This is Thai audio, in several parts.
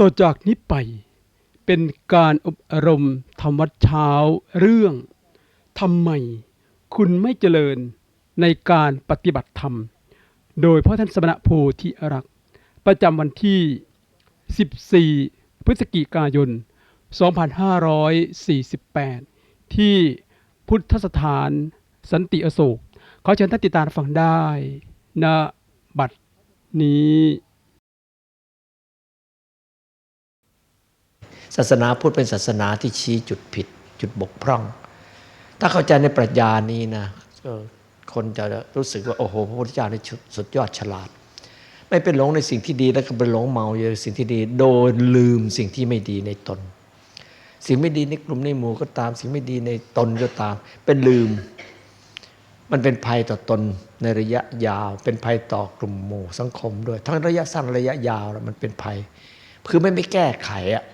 ต่อจากนี้ไปเป็นการอบรมธรรมวัดเช้าเรื่องทำไมคุณไม่เจริญในการปฏิบัติธรรม โดยพระท่านสมณะโพธิรัก ประจำวันที่ 14 พฤศจิกายน 2548 ที่พุทธสถานสันติอโศก ขอเชิญท่านติดตามฟังได้ณบัดนี้ ศาสนาพุทธเป็นศาสนาที่ชี้จุดผิด จุดบกพร่อง ถ้าเข้าใจในปรัชญานี้นะก็คนจะรู้สึกว่าโอ้โหพระพุทธเจ้านี่สุดยอดฉลาด ไม่เป็นหลงในสิ่งที่ดีแล้วก็เป็นหลงเมาอยู่ในสิ่งที่ดี โดยลืมสิ่งที่ไม่ดีในตน สิ่งไม่ดีในกลุ่มในหมู่ก็ตาม สิ่งไม่ดีในตนก็ตาม เป็นลืม มันเป็นภัยต่อตนในระยะยาว เป็นภัยต่อกลุ่มหมู่สังคมด้วย ทั้งระยะสั้นระยะยาวแล้วมันเป็นภัย คือไม่ไม่แก้ไขอะ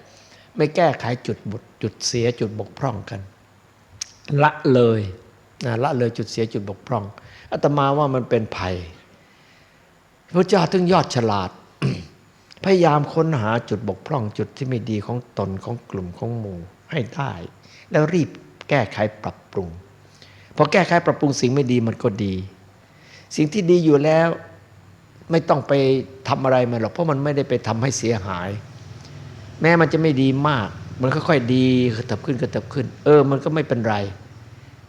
ไม่แก้ไขจุดบุดจุดเสียจุดบกพร่องกัน ละเลยนะละเลยจุดเสียจุดบกพร่องอาตมาว่ามันเป็นภัยพระเจ้าถึงยอดฉลาด พยายามค้นหาจุดบกพร่องจุดที่ไม่ดีของตนของกลุ่มของหมู่ให้ได้ แล้วรีบแก้ไขปรับปรุงพอแก้ไขปรับปรุงสิ่งไม่ดีมันก็ดี สิ่งที่ดีอยู่แล้วไม่ต้องไปทำอะไรมันหรอกเพราะมันไม่ได้ไปทำให้เสียหาย แม้มันจะไม่ดีมาก มันค่อยๆดีกระเถิบขึ้นกระเถิบขึ้น เออ มันก็ไม่เป็นไร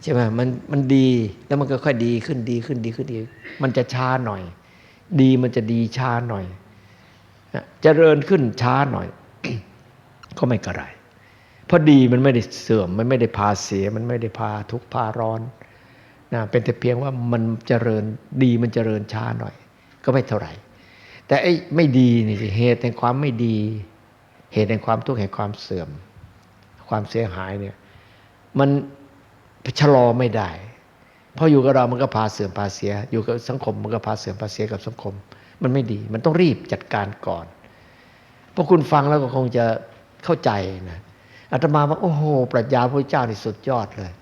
ใช่ไหมมันมันดีแล้วมันก็ค่อยดีขึ้นดีขึ้นดีขึ้นดี มันจะช้าหน่อย ดีมันจะดีช้าหน่อยนะเจริญขึ้นช้าหน่อย ก็ไม่กระไรเพราะดีมันไม่ได้เสื่อม มันไม่ได้พาเสีย มันไม่ได้พาทุกพาร้อนนะเป็นแต่เพียงว่ามันเจริญดีมันเจริญช้าหน่อย ก็ไม่เท่าไหร่ แต่ไอ้ไม่ดีนี่สิเหตุแห่งความไม่ดี เหตุแห่งความทุกข์แห่งความเสื่อม ความเสียหายเนี่ยมันชะลอไม่ได้ เพราะอยู่กับเรามันก็พาเสื่อมพาเสีย อยู่กับสังคมมันก็พาเสื่อมพาเสียกับสังคม มันไม่ดี มันต้องรีบจัดการก่อนพวกคุณฟังแล้วก็คงจะเข้าใจนะอาตมาว่าโอ้โหปรัชญาพระเจ้านี่สุดยอดเลย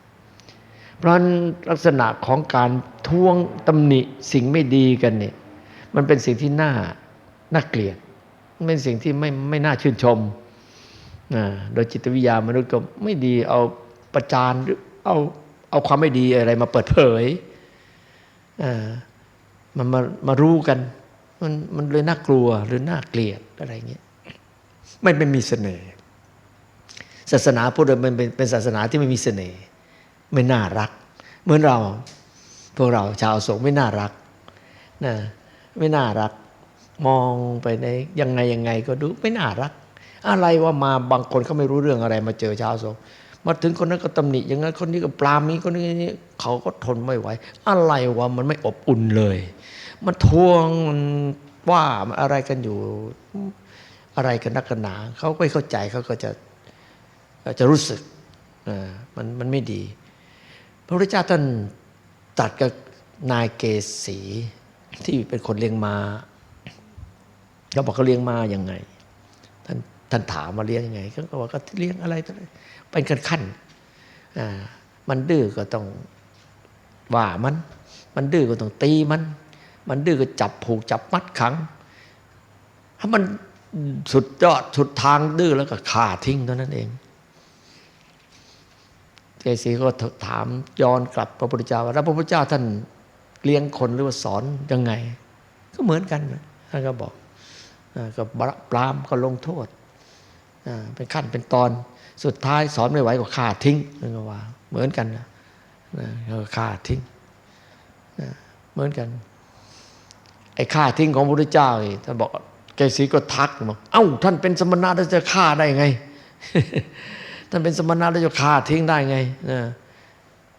เพราะนั้นลักษณะของการท้วงตำหนิสิ่งไม่ดีกันเนี่ยมันเป็นสิ่งที่น่าน่าเกลียด เป็นสิ่งที่ไม่ไม่น่าชื่นชมนะโดยจิตวิทยามนุษย์ก็ไม่ดีเอาประจานหรือเอาเอาความไม่ดีอะไรมาเปิดเผยมันมามารู้กัน มันมันเลยน่ากลัวหรือน่าเกลียดอะไรเงี้ยไม่ไม่มีเสน่ห์ศาสนาพุทธมันเป็นเป็นศาสนาที่ไม่มีเสน่ห์ไม่น่ารัก เหมือนเรา พวกเราชาวสงฆ์ไม่น่ารักนะไม่น่ารัก มองไปในยังไงยังไงก็ดูไม่น่ารัก อะไรว่ามาบางคนเขาไม่รู้เรื่องอะไรมาเจอชาวสงฆ์มาถึงคนนั้นก็ตำหนิอย่างนั้นคนนี้ก็ปรามีคนนี้เขาก็ทนไม่ไหว อะไรวะมันไม่อบอุ่นเลย มันทวงมันว่ามันอะไรกันอยู่อะไรกันนักกันหนาเขาไม่เข้าใจเขาก็จะจะรู้สึกมันมันไม่ดี พระพุทธเจ้าท่านตัดกับนายเกษีที่เป็นคนเลี้ยงมา เขาบอกเขาเลี้ยงมาอย่างไง ท่านท่านถามมาเลี้ยงยังไงเขาบอกก็เลี้ยงอะไรเป็นกันขั้นมันดื้อก็ต้องว่ามัน มันดื้อก็ต้องตีมัน มันดื้อก็จับผูกจับมัดขัง ถ้ามันสุดยอดสุดทางดื้อแล้วก็ฆ่าทิ้งเท่านั้นเองเจสีก็ถามย้อนกลับพระพุทธเจ้าว่าแล้วพระพุทธเจ้าท่านเลี้ยงคนหรือว่าสอนยังไง ก็เหมือนกันท่านก็บอก ก็ปรามก็ลงโทษเป็นขั้นเป็นตอนสุดท้ายสอนไม่ไหวก็ฆ่าทิ้งนั่นก็ว่า เหมือนกันนะฆ่าทิ้งเหมือนกัน ไอ้ฆ่าทิ้งของพระพุทธเจ้าท่านบอกเกษีก็ทักบอกเอ้า ท่านเป็นสมณะแล้วจะฆ่าได้ไง ท่านเป็นสมณะแล้วจะฆ่าทิ้งได้ไงนะ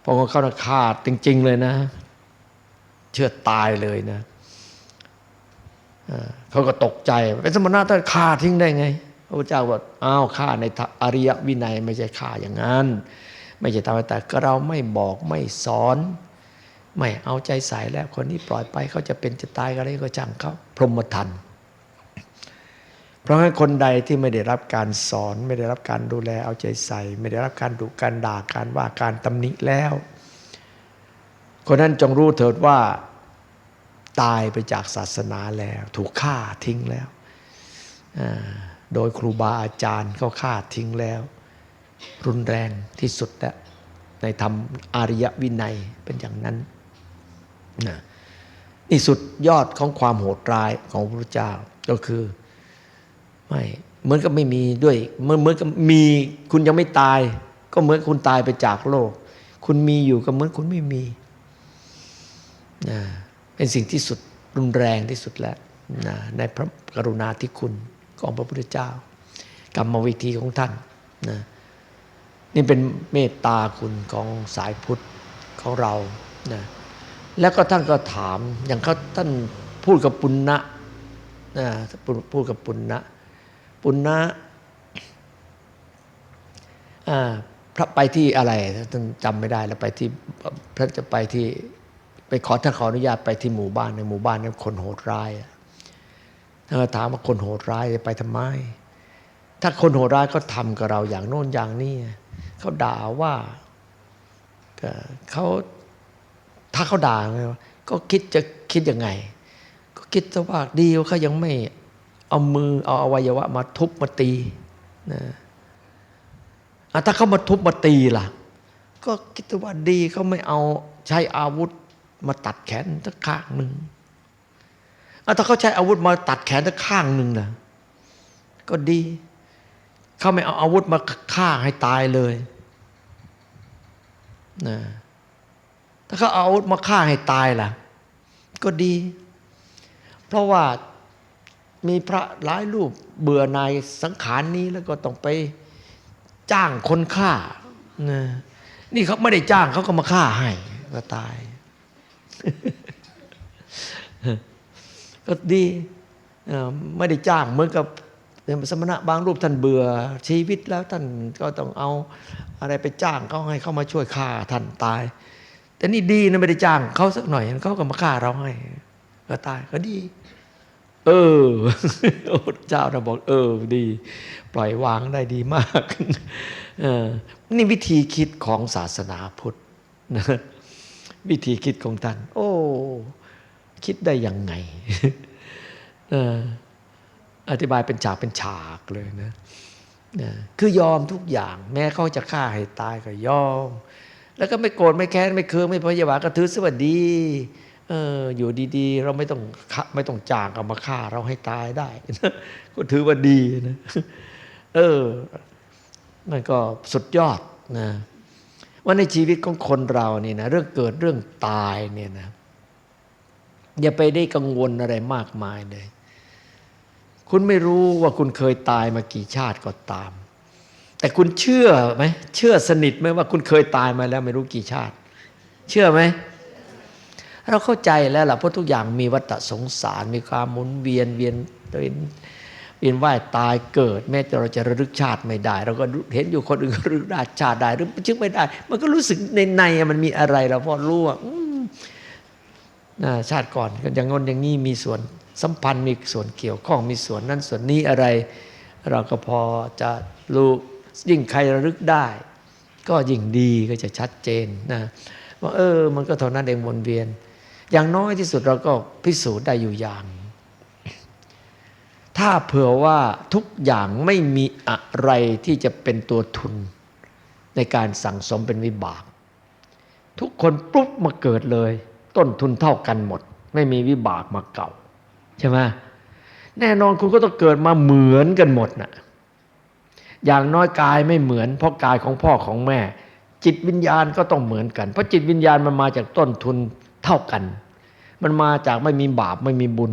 พอเขาฆ่าจริง ๆ เลยนะ เชื่อตายเลยนะ เขาก็ตกใจเป็นสมณะท่านฆ่าทิ้งได้ไง พระพุทธเจ้าบอกอ้าวฆ่าในอริยวินัยไม่ใช่ฆ่าอย่างนั้น ไม่ใช่ทำแต่ก็เราไม่บอกไม่สอน ไม่เอาใจใส่แล้วคนนี้ปล่อยไปเขาจะเป็นจะตายอะไรก็จังเขาพรหมทันเพราะงั้นคนใดที่ไม่ได้รับการสอน ไม่ได้รับการดูแลเอาใจใส่ ไม่ได้รับการดุการด่าการว่าการตำหนิแล้ว คนนั้นจงรู้เถิดว่า ตายไปจากศาสนาแล้ว ถูกฆ่าทิ้งแล้ว โดยครูบาอาจารย์เขาฆ่าทิ้งแล้ว รุนแรงที่สุดแล้วในธรรมอริยวินัยเป็นอย่างนั้นนะนี่สุดยอดของความโหดร้ายของพระพุทธเจ้าก็คือไม่เหมือนกับไม่มีด้วยเหมือนเหมือนกับมีคุณยังไม่ตาย ก็เหมือนคุณตายไปจากโลก คุณมีอยู่ก็เหมือนคุณไม่มีนะ เป็นสิ่งที่สุดรุนแรงที่สุดแล้วนะในพระกรุณาธิคุณของพระพุทธเจ้า กรรมวิธีของท่านนะนี่เป็นเมตตาคุณของสายพุทธของเรานะแล้วก็ท่านก็ถามอย่างเขาท่านพูดกับปุณณะนะพูดกับปุณณะปุณณะพระไปที่อะไรท่านจำไม่ได้แล้วไปที่พระจะไปที่ ไปขอท่านขออนุญาตไปที่หมู่บ้านในหมู่บ้านนั้นคนโหดร้ายท่านก็ถามว่าคนโหดร้ายจะไปทำไม ถ้าคนโหดร้ายก็ทำกับเราอย่างโน้นอย่างนี้เขาด่าว่าเขาถ้าเขาด่าไงก็คิดจะคิดยังไง ก็คิดซะว่าดีว่าเขายังไม่เอามือเอาอวัยวะมาทุบมาตีนะถ้าเขามาทุบมาตีล่ะ ก็คิดว่าดีเขาไม่เอาใช้อาวุธ มาตัดแขนสักข้างหนึ่งถ้าเขาใช้อาวุธมาตัดแขนสักข้างหนึ่งนะก็ดี เขาไม่เอาอาวุธมาฆ่าให้ตายเลยนะถ้าเขาเอาอาวุธมาฆ่าให้ตายล่ะ ก็ดี เพราะว่ามีพระหลายรูปเบื่อนายสังขารนี้แล้วก็ต้องไปจ้างคนฆ่านะนี่เขาไม่ได้จ้างเขาก็มาฆ่าให้ก็ตาย ก็ดีไม่ได้จ้างเหมือนกับสมณะบางรูปท่านเบื่อชีวิตแล้วท่านก็ต้องเอาอะไรไปจ้างเขาให้เข้ามาช่วยฆ่าท่านตาย แต่นี่ดีนะไม่ได้จ้างเขาสักหน่อยเขาก็มาฆ่าเราให้ก็ตายก็ดี เออพระเจ้าเราบอก เออดี ปล่อยวางได้ดีมากเออนี่วิธีคิดของศาสนาพุทธนะ วิธีคิดของท่าน โอ้ คิดได้ยังไงอธิบายเป็นฉากเป็นฉากเลยนะคือยอมทุกอย่าง แม้เขาจะฆ่าให้ตายก็ยอม แล้วก็ไม่โกรธไม่แค้นไม่เคืองไม่พยาบาทก็ถือสวัสดีเอออยู่ดีๆ เราไม่ต้องไม่ต้องจ้างเอามาฆ่าเราให้ตายได้ก็ถือว่าดีนะเออมันก็สุดยอดนะ ว่าในชีวิตของคนเรานี่นะเรื่องเกิดเรื่องตายเนี่ยนะอย่าไปได้กังวลอะไรมากมายเลย คุณไม่รู้ว่าคุณเคยตายมากี่ชาติก็ตาม แต่คุณเชื่อไหมเชื่อสนิทไหมว่าคุณเคยตายมาแล้วไม่รู้กี่ชาติ เชื่อไหมเราเข้าใจแล้วล่ะเพราะทุกอย่างมีวัฏสงสารมีความหมุนเวียนเวียนเวียน เวียนว่ายตายเกิด แม้แต่เราจะระลึกชาติไม่ได้ เราก็เห็นอยู่คนอื่นก็ระลึกได้ชาติได้หรือชึกไม่ได้ มันก็รู้สึกในในมันมีอะไรเราพอรู้ว่าชาติก่อนอย่างงนอย่างนี้มีส่วนสัมพันธ์มีส่วนเกี่ยวข้องมีส่วนนั้นส่วนนี้อะไร เราก็พอจะรู้ยิ่งใครระลึกได้ ก็ยิ่งดีก็จะชัดเจนนะว่าเออ มันก็เท่านั้นเองวนเวียน อย่างน้อยที่สุดเราก็พิสูจน์ได้อยู่อย่าง ถ้าเผื่อว่าทุกอย่างไม่มีอะไรที่จะเป็นตัวทุน ในการสั่งสมเป็นวิบาก ทุกคนปุ๊บมาเกิดเลย ต้นทุนเท่ากันหมด ไม่มีวิบากมาเก่า ใช่ไหมแน่นอนคุณก็ต้องเกิดมาเหมือนกันหมดน่ะอย่างน้อยกายไม่เหมือน เพราะกายของพ่อของแม่ จิตวิญญาณก็ต้องเหมือนกัน เพราะจิตวิญญาณมันมาจากต้นทุนเท่ากัน มันมาจากไม่มีบาปไม่มีบุญ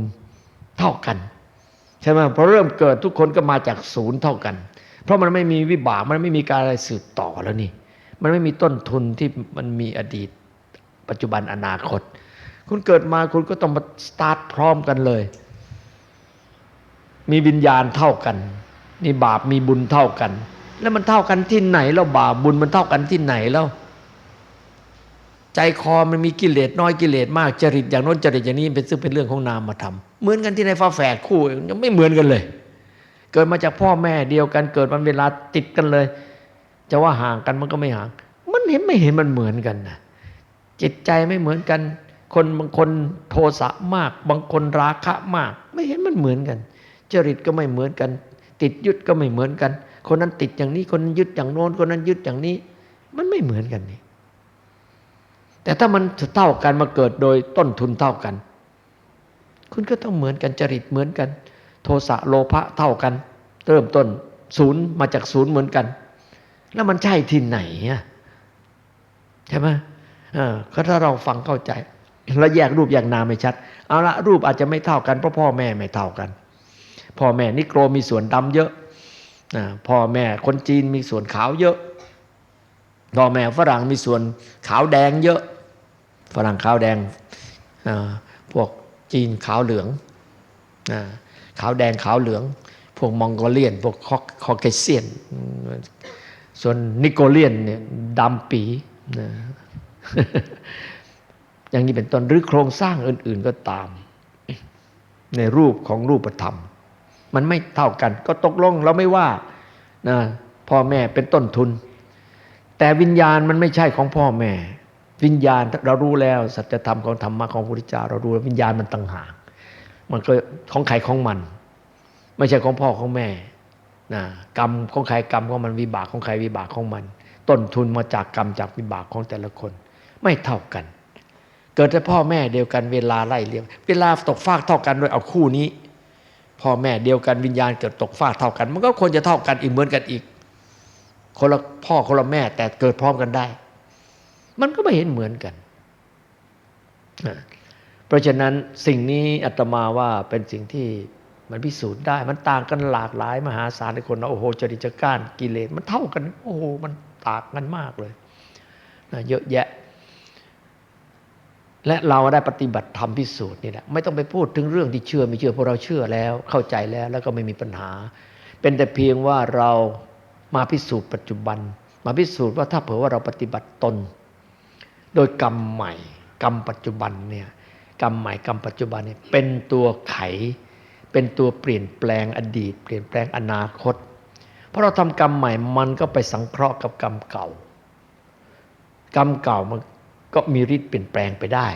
เท่ากัน ใช่ไหมพอเริ่มเกิดทุกคนก็มาจากศูนย์เท่ากัน เพราะมันไม่มีวิบากมันไม่มีการอะไรสืบต่อแล้วนี่ มันไม่มีต้นทุนที่มันมีอดีต ปัจจุบันอนาคต คุณเกิดมาคุณก็ต้องมาสตาร์ทพร้อมกันเลย มีวิญญาณเท่ากันมีบาปมีบุญเท่ากัน แล้วมันเท่ากันที่ไหนแล้วบาปบุญมันเท่ากันที่ไหนแล้ว ใจคอมันมีกิเลสน้อยกิเลสมากจริตอย่างโน้นจริตอย่างนี้เป็นซึ่งเป็นเรื่องของนามธรรม เหมือนกันที่ในฟ้าแฝดคู่ยังไม่เหมือนกันเลย เกิดมาจากพ่อแม่เดียวกันเกิดวันเวลาติดกันเลย จะว่าห่างกันมันก็ไม่ห่าง มันเห็นไม่เห็นมันเหมือนกันนะจิตใจไม่เหมือนกัน คนบางคนโทสะมาก บางคนราคะมาก ไม่เห็นมันเหมือนกัน จริตก็ไม่เหมือนกัน ติดยึดก็ไม่เหมือนกัน คนนั้นติดอย่างนี้คนนั้นยึดอย่างโน้นคนนั้นยึดอย่างนี้ มันไม่เหมือนกันนี่แต่ถ้ามันเท่ากันมาเกิดโดยต้นทุนเท่ากัน คุณก็ต้องเหมือนกันจริตเหมือนกัน โทสะโลภะเท่ากัน เริ่มต้นศูนย์มาจากศูนย์เหมือนกัน แล้วมันใช่ที่ไหนใช่ไหมเออก็ถ้าเราฟังเข้าใจ แล้วแยกรูปแยกนามไม่ชัด เอาละรูปอาจจะไม่เท่ากันเพราะพ่อแม่ไม่เท่ากัน พ่อแม่นิโกรมีส่วนดำเยอะพ่อแม่คนจีนมีส่วนขาวเยอะพ่อแม่ฝรั่งมีส่วนขาวแดงเยอะ ฝรั่งขาวแดงพวก จีนขาวเหลืองขาวแดงขาวเหลือง พวกมองโกเลียน พวกคอคอเคเซียน ส่วนนิโกเลียนเนี่ยดำปีนะอย่างนี้เป็นต้นหรือโครงสร้างอื่น ๆก็ตาม ในรูปของรูปธรรม มันไม่เท่ากันก็ตกลงเราไม่ว่านะพ่อแม่เป็นต้นทุน แต่วิญญาณมันไม่ใช่ของพ่อแม่ วิญญาณเรารู้แล้วสัจธรรมของธรรมะของพระพุทธเจ้าเรารู้แล้ววิญญาณมันต่างหากมันก็ของใครของมัน ไม่ใช่ของพ่อของแม่นะกรรมของใครกรรมของมันวิบากของใครวิบากของมัน ต้นทุนมาจากกรรมจากวิบากของแต่ละคน ไม่เท่ากัน เกิดแต่พ่อแม่เดียวกันเวลาไล่เลี้ยงเวลาตกฟากเท่ากันโดยเอาคู่นี้พ่อแม่เดียวกันวิญญาณเกิดตกฟากเท่ากัน มันก็ควรจะเท่ากันอีกเหมือนกันอีก คนละพ่อคนละแม่แต่เกิดพร้อมกันได้ มันก็ไม่เห็นเหมือนกัน เพราะฉะนั้นสิ่งนี้อาตมาว่าเป็นสิ่งที่มันพิสูจน์ได้ มันต่างกันหลากหลายมหาศาลในคนนะโอ้โหจริตจักร้านกิเลสมันเท่ากัน โอ้โหมันต่างกันมากเลยนะเยอะแยะ และเราได้ปฏิบัติธรรมพิสูจน์นี่แหละไม่ต้องไปพูดถึงเรื่องที่เชื่อไม่เชื่อเพราะเราเชื่อแล้ว เข้าใจแล้วแล้วก็ไม่มีปัญหา เป็นแต่เพียงว่าเรามาพิสูจน์ปัจจุบัน มาพิสูจน์ว่าถ้าเผื่อว่าเราปฏิบัติตน โดยกรรมใหม่ กรรมปัจจุบันเนี่ยกรรมใหม่กรรมปัจจุบันเนี่ยเป็นตัวไข เป็นตัวเปลี่ยนแปลงอดีต เปลี่ยนแปลงอนาคต เพราะเราทำกรรมใหม่มันก็ไปสังเคราะห์กับกรรมเก่า กรรมเก่ามันก็มีฤทธิ์เปลี่ยนแปลงไปได้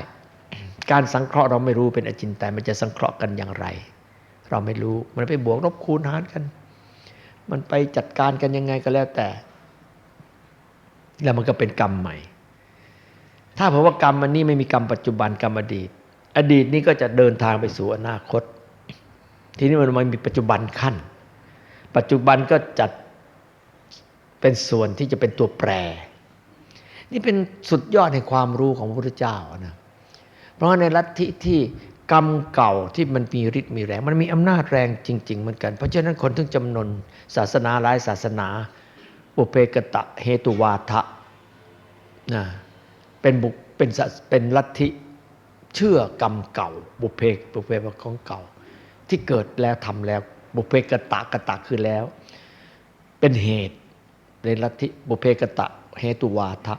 การสังเคราะห์เราไม่รู้เป็นอจินไตยมันจะสังเคราะห์กันอย่างไร เราไม่รู้มันไปบวกลบคูณหารกัน มันไปจัดการกันยังไงก็แล้วแต่ แล้วมันก็เป็นกรรมใหม่ ถ้าเพราะว่ากรรมอันนี้ไม่มีกรรมปัจจุบันกรรมอดีต อดีตนี้ก็จะเดินทางไปสู่อนาคต ทีนี้มันมันมีปัจจุบันขั้น ปัจจุบันก็จัดเป็นส่วนที่จะเป็นตัวแปร นี่เป็นสุดยอดในความรู้ของพระพุทธเจ้านะเพราะในลัทธิที่กรรมเก่าที่มันมีฤทธิ์มีแรง มันมีอำนาจแรงจริง ๆ เหมือนกัน เพราะฉะนั้นคนถึงจำนนศาสนาหลายศาสนา อุเพกตะเฮตุวาทะนะ เป็นบุเป็นเป็นลัทธิเชื่อกรรมเก่า บุเพกบุเพของเก่า ที่เกิดแล้วทำแล้ว บุเพกตะกตะคือแล้ว เป็นเหตุในลัทธิบุเพกตะเฮตุวาทะ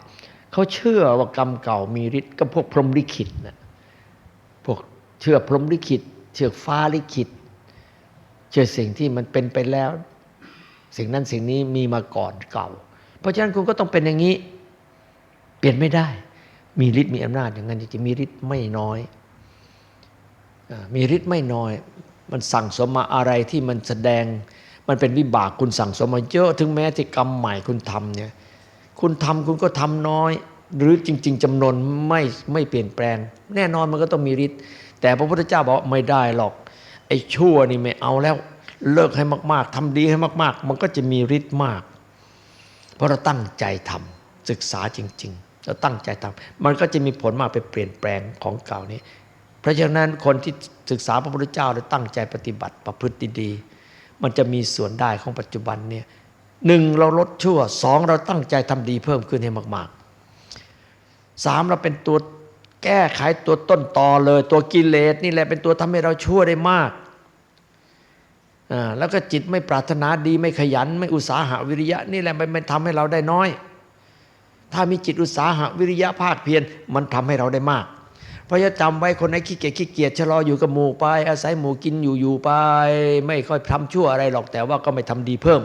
เขาเชื่อว่ากรรมเก่ามีฤทธิ์ก็พวกพรหมลิขิตนะพวกเชื่อพรหมลิขิต เชื่อฟ้าลิขิต เชื่อสิ่งที่มันเป็นไปแล้ว สิ่งนั้นสิ่งนี้มีมาก่อนเก่า เพราะฉะนั้นคุณก็ต้องเป็นอย่างนี้ เปลี่ยนไม่ได้ มีฤทธิ์มีอำนาจอย่างนั้นจริงๆมีฤทธิ์ไม่น้อยมีฤทธิ์ไม่น้อย มันสั่งสมมาอะไรที่มันแสดง มันเป็นวิบากคุณสั่งสมมาเยอะถึงแม้ที่กรรมใหม่คุณทำเนี่ยคุณทำคุณก็ทำน้อย หรือจริง ๆจำนวนไม่ไม่เปลี่ยนแปลง แน่นอนมันก็ต้องมีฤทธิ์แต่พระพุทธเจ้าบอกไม่ได้หรอกไอ้ชั่วนี่ไม่เอาแล้วเลิกให้มากๆทำดีให้มาก ๆ มันก็จะมีฤทธิ์มาก เพราะเราตั้งใจทำศึกษาจริง ๆ เราตั้งใจทำมันก็จะมีผลมากไปเปลี่ยนแปลงของเก่านี้ เพราะฉะนั้นคนที่ศึกษาพระพุทธเจ้าและตั้งใจปฏิบัติประพฤติดี มันจะมีส่วนได้ของปัจจุบันเนี่ยหนึ่งเราลดชั่วสองเราตั้งใจทำดีเพิ่มขึ้นให้มากๆสามเราเป็นตัวแก้ไขตัวต้นตอเลย ตัวกิเลสนี่แหละเป็นตัวทำให้เราชั่วได้มากอ่าแล้วก็จิตไม่ปรารถนาดีไม่ขยัน ไม่อุตสาหะวิริยะนี่แหละมันมันทำให้เราได้น้อย ถ้ามีจิตอุตสาหะวิริยะภาคเพียรมันทำให้เราได้มาก เพราะจะจำไว้คนไหนขี้เกียจขี้เกียจชะลออยู่กับหมู่ไป อาศัยหมู่กินอยู่อยู่ไป ไม่ค่อยทำชั่วอะไรหรอกแต่ว่าก็ไม่ทำดีเพิ่ม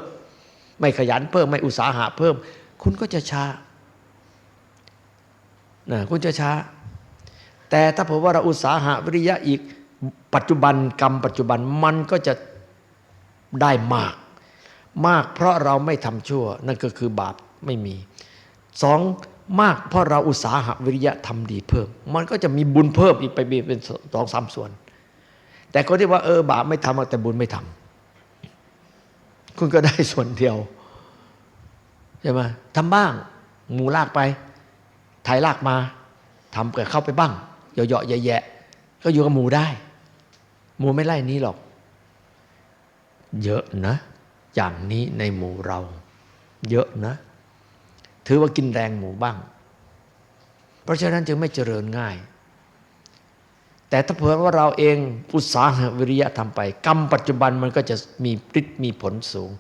ไม่ขยันเพิ่มไม่อุตสาหะเพิ่ม คุณก็จะช้านะคุณจะช้า แต่ถ้าผื่อว่าเราอุตสาหะวิริยะอีกปัจจุบันกรรมปัจจุบันมันก็จะได้มาก มากเพราะเราไม่ทำชั่ว นั่นก็คือบาปไม่มี สองมากเพราะเราอุตสาหะวิริยะทำดีเพิ่ม มันก็จะมีบุญเพิ่มอีกไปเป็นสองสามส่วน แต่คนที่ว่าเออบาปไม่ทำแต่บุญไม่ทำคุณก็ได้ส่วนเดียวใช่ไหมทำบ้างหมูลากไปไถลากมาทำเกับเข้าไปบ้างเหยาะๆแยะๆก็อยู่กับหมูได้ หมูไม่ไล่นี้หรอก เยอะนะ อย่างนี้ในหมู่เรา เยอะนะ ถือว่ากินแรงหมูบ้าง เพราะฉะนั้นจึงไม่เจริญง่าย แต่ถ้าเผื่อว่าเราเองอุตสาหะวิริยะทำไป กรรมปัจจุบันมันก็จะมีฤทธิ์มีผลสูง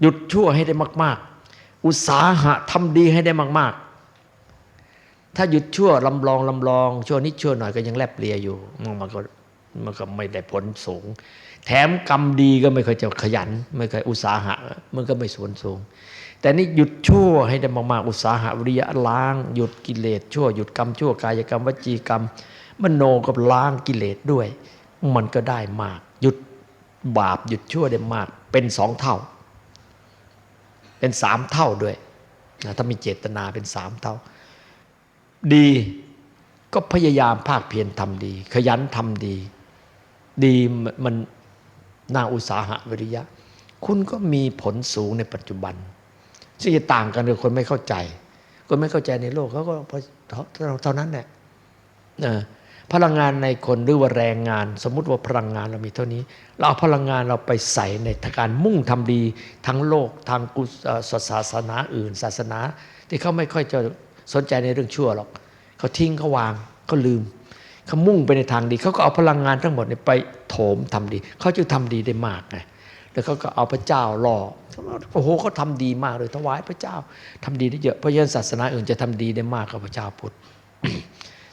หยุดชั่วให้ได้มาก ๆ อุตสาหะทำดีให้ได้มาก ๆ ถ้าหยุดชั่วลำลองลำลองชั่วนิดชั่วหน่อยก็ยังแลบเลียอยู่มันก็มันก็ไม่ได้ผลสูง แถมกรรมดีก็ไม่เคยจะขยัน ไม่เคยอุตสาหะ มันก็ไม่สวนสูง แต่นี่หยุดชั่วให้ได้มากๆอุตสาหะวิริยะล้าง หยุดกิเลสชั่วหยุดกรรมชั่วกายกรรมวจีกรรม มโนกับล้างกิเลสด้วย มันก็ได้มาก หยุดบาปหยุดชั่วได้มาก เป็นสองเท่า เป็นสามเท่าด้วยนะถ้ามีเจตนาเป็นสามเท่า ดีก็พยายามภาคเพียรทำดี ขยันทำดี ดีมันน่าอุตสาหะวิริยะ คุณก็มีผลสูงในปัจจุบัน ซึ่งจะต่างกันกับคนไม่เข้าใจ คนไม่เข้าใจในโลกเขาก็พอเท่านั้นแหละพลังงานในคนหรือว่าแรงงาน สมมุติว่าพลังงานเรามีเท่านี้ เราเอาพลังงานเราไปใส่ในการมุ่งทำดี ทั้งโลกทางกุศศาสนาอื่น ศาสนา ที่เขาไม่ค่อยจะสนใจในเรื่องชั่วหรอกเขาทิ้งเขาวางเขาลืมเขามุ่งไปในทางดีเขาก็เอาพลังงานทั้งหมดไปโถมทำดีเขาจึงทำดีได้มากไง แล้วเขาก็เอาพระเจ้าหล่อโอ้โหเขาทำดีมากเลยถวายพระเจ้าทำดีได้เยอะเพราะฉะนั้นศาสนาอื่นจะทำดีได้มากกว่าพระเจ้าพุทธ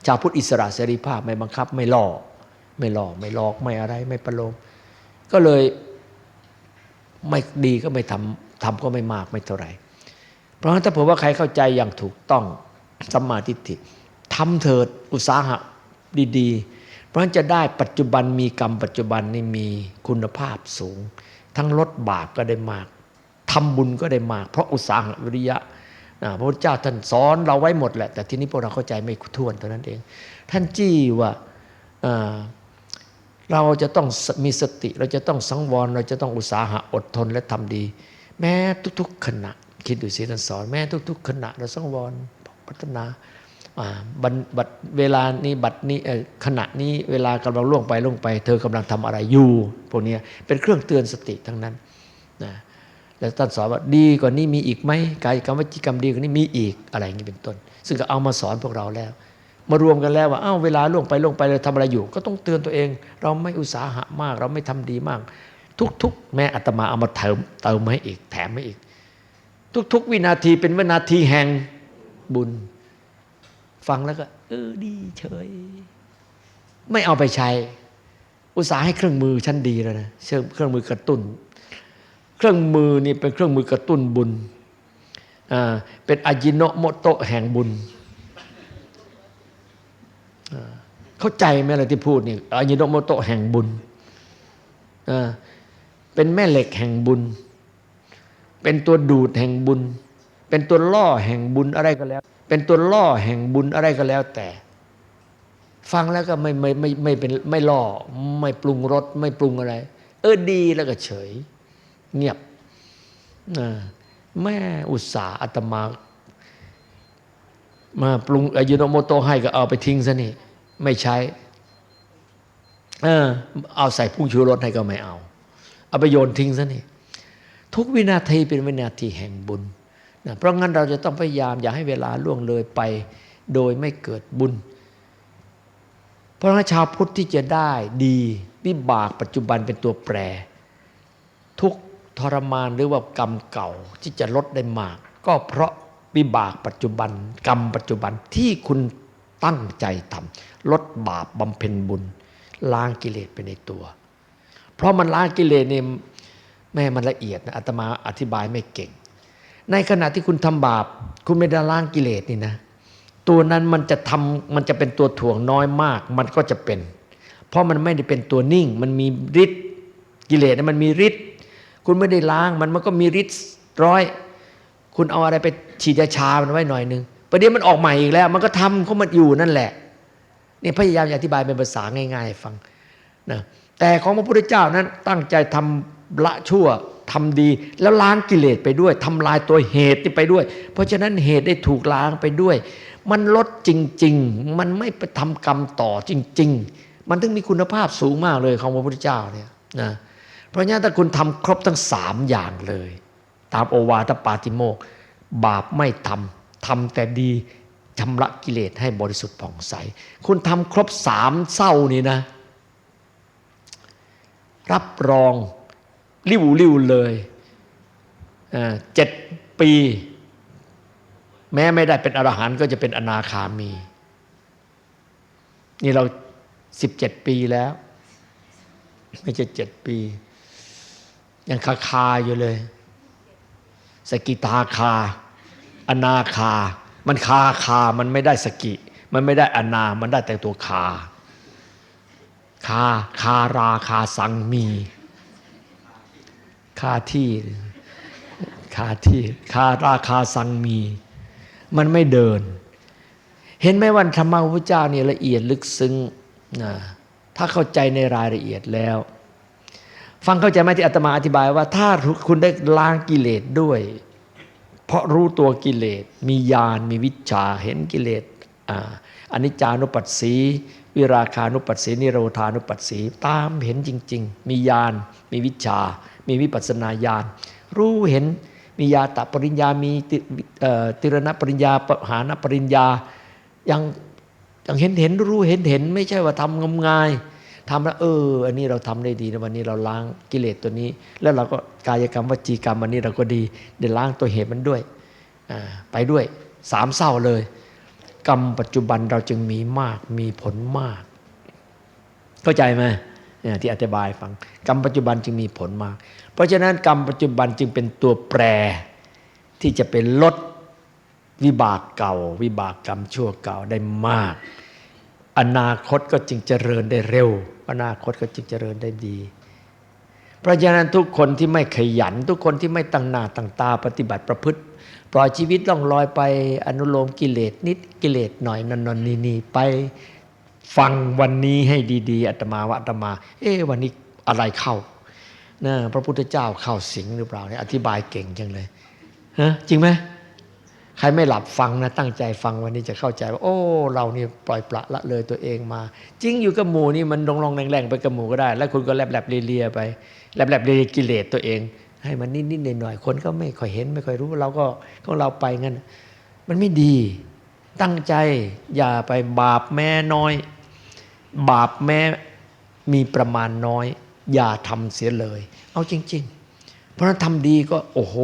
ชาวพุทธอิสระเสรีภาพไม่บังคับไม่หล่อไม่หล่อไม่หลอกไม่อะไรไม่ประโลมก็เลยไม่ดีก็ไม่ทำทำก็ไม่มากไม่เท่าไหร่เพราะฉะนั้นถ้าเผื่อว่าใครเข้าใจอย่างถูกต้องสัมมาทิฏฐิทำเถิดอุตสาหะดี ๆ เพราะฉะนั้นจะได้ปัจจุบันมีกรรมปัจจุบันนี่มีคุณภาพสูง ทั้งลดบาปก็ได้มากทำบุญก็ได้มาก เพราะอุตสาหะวิริยะพระพุทธเจ้าท่านสอนเราไว้หมดแหละ แต่ทีนี้พวกเราเข้าใจไม่ท่วนเท่านั้นเอง ท่านจี้ว่าเราจะต้องมีสติ เราจะต้องสังวร เราจะต้องอุตสาหะอดทนและทำดี แม้ทุก ๆ ขณะ คิดดูสิท่านสอน แม้ทุก ๆ ขณะเราสังวรพัฒนา บัดเวลานี้บัดนี้ขณะนี้เวลากำลังล่วงไปล่วงไป เธอกำลังทำอะไรอยู่พวกนี้เป็นเครื่องเตือนสติทั้งนั้นนะแล้วท่านสอนว่าดีกว่านี้มีอีกไหมกายกรรมวิจิกรรมดีกว่านี้มีอีกอะไรอย่างนี้เป็นต้น ซึ่งก็เอามาสอนพวกเราแล้ว มารวมกันแล้วว่าอ้าวเวลาล่วงไปล่วงไปเราทำอะไรอยู่ ก็ต้องเตือนตัวเอง เราไม่อุตสาหะมาก เราไม่ทำดีมาก ทุกๆ แม้อัตมาเอามาเติมเติมให้อีกแถมให้อีก ทุก ๆ วินาทีเป็นวินาทีแห่งบุญ ฟังแล้วก็ เออดีเฉย ไม่เอาไปใช้ อุตสาห์ให้เครื่องมือชั้นดีแล้วนะเครื่องมือกระตุ้น เครื่องมือนี่เป็นเครื่องมือกระตุ้นบุญเป็นอายิโนโมโตแห่งบุญเข้าใจไหมอะไรที่พูดนี่อายิโนโมโตแห่งบุญเป็นแม่เหล็กแห่งบุญ เป็นตัวดูดแห่งบุญ เป็นตัวล่อแห่งบุญอะไรก็แล้ว เป็นตัวล่อแห่งบุญอะไรก็แล้วแต่ ฟังแล้วก็ไม่ไม่ไม่ไม่เป็นไม่ล่อไม่ปรุงรสไม่ปรุงอะไร เออดีแล้วก็เฉย เงียบแม่อุตสาห์อาตมา มาปรุงอายุโนโมโตให้ก็เอาไปทิ้งซะนี่ ไม่ใช้ เออ เอาใส่พุ่งชูรสให้ก็ไม่เอา เอาไปโยนทิ้งซะนี่ ทุกวินาทีเป็นวินาทีแห่งบุญ นะเพราะงั้นเราจะต้องพยายามอย่าให้เวลาล่วงเลยไป โดยไม่เกิดบุญ เพราะงั้นชาวพุทธที่จะได้ดีวิบากปัจจุบันเป็นตัวแปร ทุกทรมานหรือว่ากรรมเก่าที่จะลดได้มาก ก็เพราะวิบากปัจจุบัน กรรมปัจจุบันที่คุณตั้งใจทำลดบาปบำเพ็ญบุญ ล้างกิเลสไปในตัว เพราะมันล้างกิเลสเนี่ยแม่มันละเอียดนะอาตมาอธิบายไม่เก่ง ในขณะที่คุณทำบาป คุณไม่ได้ล้างกิเลสนี่นะ ตัวนั้นมันจะทำมันจะเป็นตัวถ่วงน้อยมาก มันก็จะเป็น เพราะมันไม่ได้เป็นตัวนิ่ง มันมีฤทธิ์กิเลสมันมีฤทธิ์คุณไม่ได้ล้างมันมันก็มีฤทธิ์ร้อย คุณเอาอะไรไปฉีดยาชามันไว้หน่อยนึงประเดี๋ยวมันออกใหม่อีกแล้ว มันก็ทำเขามันอยู่นั่นแหละนี่พยายามอธิบายเป็นภาษาง่าย ๆ ฟังนะแต่ของพระพุทธเจ้านั้นตั้งใจทำละชั่ว ทำดี แล้วล้างกิเลสไปด้วยทำลายตัวเหตุที่ไปด้วย เพราะฉะนั้นเหตุได้ถูกล้างไปด้วย มันลดจริง ๆ มันไม่ไปทำกรรมต่อจริง ๆ มันถึงมีคุณภาพสูงมากเลยของพระพุทธเจ้าเนี่ยนะเพราะฉะนั้นถ้าคุณทำครบทั้งสามอย่างเลย ตามโอวาทปาติโมกบาปไม่ทำทำแต่ดีชำระกิเลสให้บริสุทธิ์ผ่องใส คุณทำครบสามเศร้านี่นะ รับรอง ริ้วริ้วเลยเจ็ดปี แม้ไม่ได้เป็นอรหันต์ก็จะเป็นอนาคามี นี่เราสิบเจ็ดปีแล้ว ไม่ใช่เจ็ดปี ยังคาคาอยู่เลย สกิตาคา อนาคา มันคาคามันไม่ได้สกิ มันไม่ได้อนา มันได้แต่ตัวคา คาคาราคาสังมี คาที่คาที่คาราคาสังมี มันไม่เดิน เห็นไหมว่าธรรมะพระพุทธเจ้าเนี่ยละเอียดลึกซึ้งนะถ้าเข้าใจในรายละเอียดแล้ว ฟังเข้าใจไหมที่อาตมาอธิบายว่า ถ้าคุณได้ล้างกิเลสด้วย เพราะรู้ตัวกิเลส มีญาณมีวิชาเห็นกิเลสอาอนิจจานุปัสสี วิราคานุปัสสีนิโรธานุปัสสีตามเห็นจริง ๆ มีญาณมีวิชา มีวิปัสนาญาณรู้เห็นมียาตะปริญญา มีติรณปริญญาปหานปริญญายังยังเห็นเห็นรู้เห็นเห็นไม่ใช่ว่าทำงมงายทำแล้วเออ อันนี้เราทำได้ดีนะวันนี้เราล้างกิเลสตัวนี้ แล้วเราก็กายกรรมวจีกรรมวันนี้เราก็ดีได้ล้างตัวเหตุมันด้วยไปด้วยสามเศร้าเลย กรรมปัจจุบันเราจึงมีมากมีผลมาก เข้าใจไหมเนี่ยที่อธิบายฟัง กรรมปัจจุบันจึงมีผลมาก เพราะฉะนั้นกรรมปัจจุบันจึงเป็นตัวแปรที่จะเป็นลดวิบากเก่า วิบากกรรมชั่วเก่าได้มาก อนาคตก็จึงเจริญได้เร็ว อนาคตก็จึงเจริญได้ดี เพราะฉะนั้นทุกคนที่ไม่ขยัน ทุกคนที่ไม่ตั้งหน้าตั้งตาปฏิบัติประพฤติ ปล่อยชีวิตล่องลอยไปอนุโลมกิเลสนิดกิเลสหน่อยนนนนีนีไปฟังวันนี้ให้ดีๆอาตมาว่าอาตมา เอ๊วันนี้อะไรเข้านะพระพุทธเจ้าเข้าสิงหรือเปล่าเนี่ยอธิบายเก่งจังเลยฮะจริงไหมใครไม่หลับฟังนะตั้งใจฟังวันนี้จะเข้าใจว่าโอ้ เรานี่ปล่อยปละละเลยตัวเองมา จริงอยู่กับหมูนี่มันลงลงแรงๆไปกับหมูก็ได้ แล้วคุณก็แลบแลบเลียไปแลบแลบเลียกิเลสตัวเอง ให้มันนิดๆหน่อยๆคนก็ไม่ค่อยเห็นไม่ค่อยรู้เราก็ของเราไปงั้น มันไม่ดี ตั้งใจอย่าไปบาปแม่น้อย บาปแม้มีประมาณน้อย อย่าทำเสียเลย เอาจริง ๆ เพราะฉะนั้นทำดีก็โอ้โห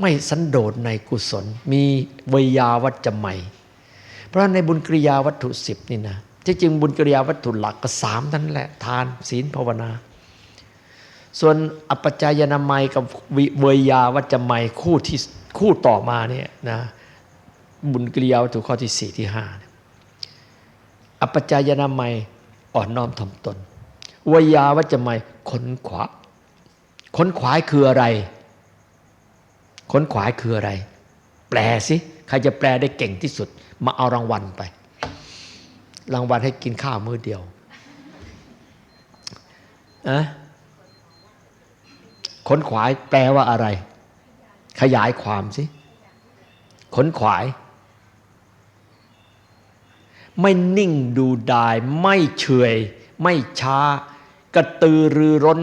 ไม่สันโดษในกุศล มีวิยาวัจจะใหม่ เพราะในบุญกิริยาวัตถุสิบนี่นะที่จริงบุญกิริยาวัตถุหลักก็สามนั่นแหละ ทานศีลภาวนา ส่วนอัปจายนามัยกับวิเวยาวัจจะใหม่คู่ที่คู่ต่อมาเนี่ยนะบุญกริยาวัตถุข้อที่สี่ที่ห้าอัปจายนามัยอ่อนน้อมถ่อมตนวยาวัจจะไม่ค้นขวาค้นขวายคืออะไรค้นขวายคืออะไร แปลสิใครจะแปลได้เก่งที่สุด มาเอารางวัลไป รางวัลให้กินข้าวมื้อเดียวอะ ค้นขวายแปลว่าอะไร ขยายความสิค้นขวาย ไม่นิ่งดูดาย ไม่เฉยไม่ช้า กระตือรือร้น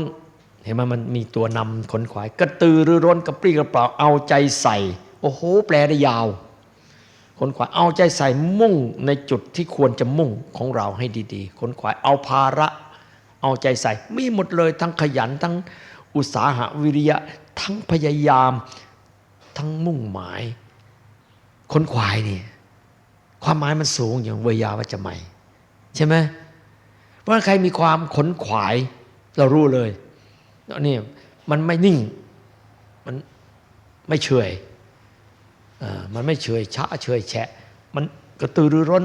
เห็นไหมมันมีตัวนำขนขวาย กระตือรือร้นกระปรี้กระเปร่าเอาใจใส่ โอ้โห แปลได้ยาวขนขวายเอาใจใส่มุ่งในจุดที่ควรจะมุ่งของเราให้ดีๆขนขวายเอาภาระ เอาใจใส่ มีหมดเลยทั้งขยันทั้ง อุตสาหะวิริยะ ทั้งพยายาม ทั้งมุ่งหมายขนขวายนี่ความหมายมันสูงอย่างเวยาวัจจะใหม่ ใช่ไหมเพราะใครมีความขนขวาย เรารู้เลยนี่มันไม่นิ่ง มันไม่เฉยมันไม่เฉยช้าเฉยแฉะ มันกระตือรือร้น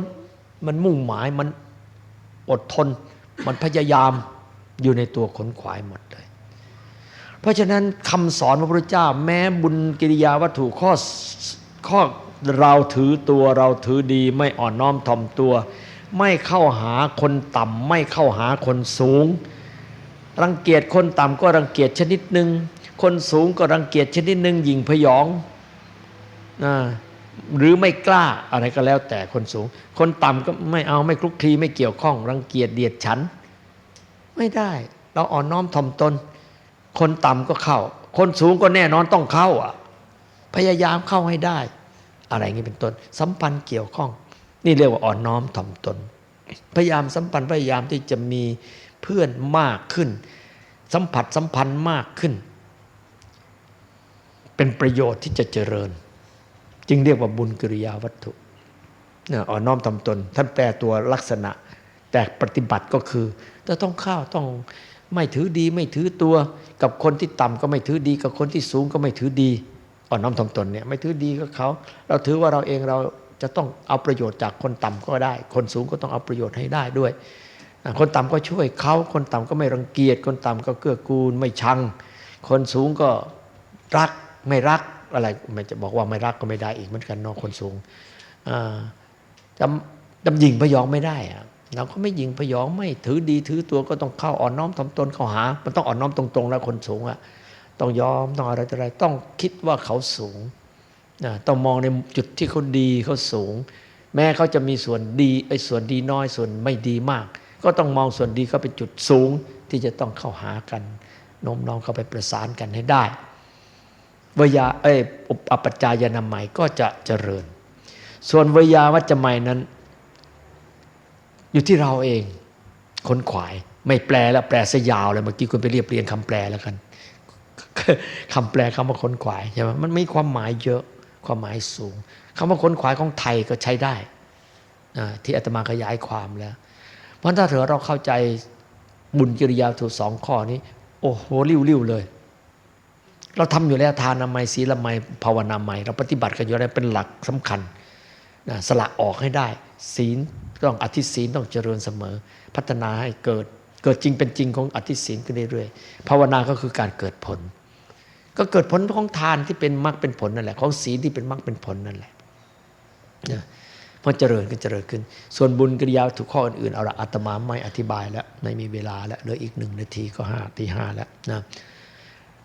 มันมุ่งหมายมันอดทน มันพยายามอยู่ในตัวขนขวายหมดเลย เพราะฉะนั้นคำสอนพระพุทธเจ้า แม้บุญกิริยาวัตถุข้อข้อเราถือตัวเราถือดีไม่อ่อนน้อมถ่อมตัว ไม่เข้าหาคนต่ำไม่เข้าหาคนสูง รังเกียจคนต่ำก็รังเกียจชนิดหนึ่งคนสูงก็รังเกียจชนิดหนึ่งหยิ่งพยองนะหรือไม่กล้าอะไรก็แล้วแต่คนสูง คนต่ำก็ไม่เอาไม่คลุกคลีไม่เกี่ยวข้อง รังเกียจเดียดฉัน ไม่ได้ เราอ่อนน้อมถ่อมตน คนต่ำก็เข้า คนสูงก็แน่นอนต้องเข้าอะ พยายามเข้าให้ได้ อะไรอย่างนี้เป็นต้น สัมพันธ์เกี่ยวข้อง นี่เรียกว่าอ่อนน้อมถ่อมตน พยายามสัมพันธ์พยายามที่จะมีเพื่อนมากขึ้น สัมผัสสัมพันธ์มากขึ้น เป็นประโยชน์ที่จะเจริญ จึงเรียกว่าบุญกิริยาวัตถุอ่อนน้อมถ่อมตน ท่านแปลตัวลักษณะแต่ปฏิบัติก็คือจะต้องเข้าต้อง ไม่ถือดีไม่ถือตัว กับคนที่ต่ำก็ไม่ถือดี กับคนที่สูงก็ไม่ถือดีอ่อนน้อมถ่อมตนเนี่ยไม่ถือดีกับเขา เราถือว่าเราเองเราจะต้องเอาประโยชน์จากคนต่ำก็ได้ คนสูงก็ต้องเอาประโยชน์ให้ได้ด้วย คนต่ำก็ช่วยเขาคนต่ำก็ไม่รังเกียจคนต่ำก็เกื้อกูลไม่ชัง คนสูงก็รักไม่รักอะไรไม่จะบอกว่าไม่รักก็ไม่ได้อีกเหมือนกันนอะคนสูงจำจำหยิงพยองไม่ได้อะ เราก็ไม่ยิงพยองไม่ถือดีถือตัวก็ต้องเข้าอ่อนน้อมถ่อมตนเข้าหา มันต้องอ่อนน้อมตรงๆแล้วคนสูงอะต้องยอมต้องอะไรต่ออะไรต้องคิดว่าเขาสูงนะต้องมองในจุดที่เขาดีเขาสูง แม้เขาจะมีส่วนดีไอ้ส่วนดีน้อยส่วนไม่ดีมาก ก็ต้องมองส่วนดีเขาเป็นจุดสูงที่จะต้องเข้าหากันโน้มน้อมเข้าไปประสานกันให้ได้วยาเอ้ยอปัจจายนามัยก็จะเจริญ ส่วนวยาวัจจะมัยนั้น อยู่ที่เราเองค้นขวาย ไม่แปลแล้วแปลซะยาวเลยเมื่อกี้คุณไปเรียบเรียงคำแปลแล้วกันคำแปลคำว่าค้นขวายใช่ไหมมันมีความหมายเยอะความหมายสูงคำว่าค้นขวายของไทยก็ใช้ได้ที่อาตมาขยายความแล้ว เพราะถ้าเถอเราเข้าใจบุญกิริยาถูกสองข้อนี้ โอ้โหริ้วๆเลย เราทำอยู่แล้วทานามัยศีลไมัยภาวนาไมัยเราปฏิบัติกันอยู่แล้วเป็นหลักสำคัญนะสละออกให้ได้ ศีล ต้องอธิศีลต้องเจริญเสมอ พัฒนาให้เกิด เกิดจริงเป็นจริงของอธิศีลขึ้นเรื่อยๆภาวนาก็คือการเกิดผล ก็เกิดผลของทานที่เป็นมรรคเป็นผลนั่นแหละของศีลที่เป็นมรรคเป็นผลนั่นแหละนะพอเจริญก็เจริญขึ้น ส่วนบุญกิริยาถูกข้ออื่นๆเอาละอาตมาไม่อธิบายแล้วไม่มีเวลาแล้วเหลืออีกหนึ่งนาทีก็ห้าทีห้าแล้วนะ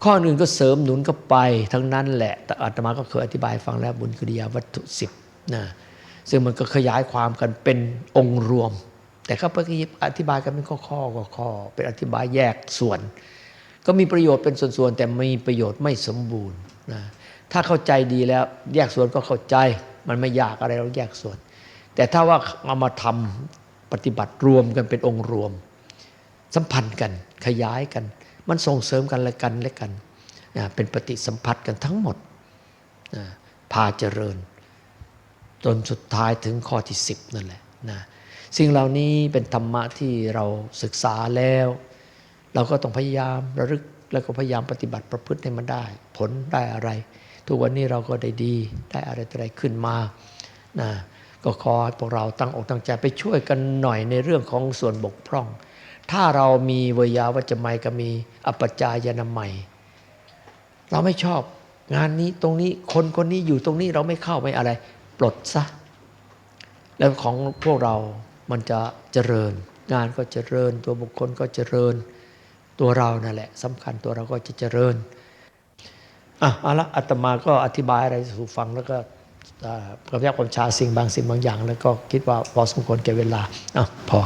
ข้ออื่นก็เสริมหนุนก็ไปทั้งนั้นแหละแต่อาตมาก็เคยอธิบายฟังแล้วบุญกิริยาวัตถุสิบนะ ซึ่งมันก็ขยายความกันเป็นองค์รวม แต่เขาไปอธิบายกันเป็นข้อข้อก็ข้อเป็นอธิบายแยกส่วน ก็มีประโยชน์เป็นส่วนๆแต่มีประโยชน์ไม่สมบูรณ์นะถ้าเข้าใจดีแล้วแยกส่วนก็เข้าใจ มันไม่ยากอะไรเราแยกส่วน แต่ถ้าว่าเอามาทำปฏิบัติรวมกันเป็นองค์รวม สัมพันธ์กันขยายกัน มันส่งเสริมกันและกันและกันนะเป็นปฏิสัมพัทธ์กันทั้งหมดนะพาเจริญ จนสุดท้ายถึงข้อที่สิบนั่นแหละนะสิ่งเหล่านี้เป็นธรรมะที่เราศึกษาแล้ว เราก็ต้องพยายามระลึกแล้วก็พยายามปฏิบัติประพฤติให้มันได้ ผลได้อะไร ทุกวันนี้เราก็ได้ดีได้อะไรอะไรขึ้นมานะก็ขอให้พวกเราตั้งอกตั้งใจไปช่วยกันหน่อยในเรื่องของส่วนบกพร่อง ถ้าเรามีเวยาวัจจะไมยก็มีอปปจายนามัย เราไม่ชอบงานนี้ตรงนี้คนคนนี้อยู่ตรงนี้เราไม่เข้าไม่อะไร ปลดซะ แล้วของพวกเรามันจะเจริญ งานก็เจริญ ตัวบุคคลก็เจริญ ตัวเรานั่นแหละสำคัญตัวเราก็จะเจริญอะเอาละอาตมาก็อธิบายอะไรสู่ฟังแล้วก็อ่ากระพยับความชาสิ่งบางสิ่งบางอย่าง แล้วก็คิดว่าพอสมควรแก่เวลาอะพอ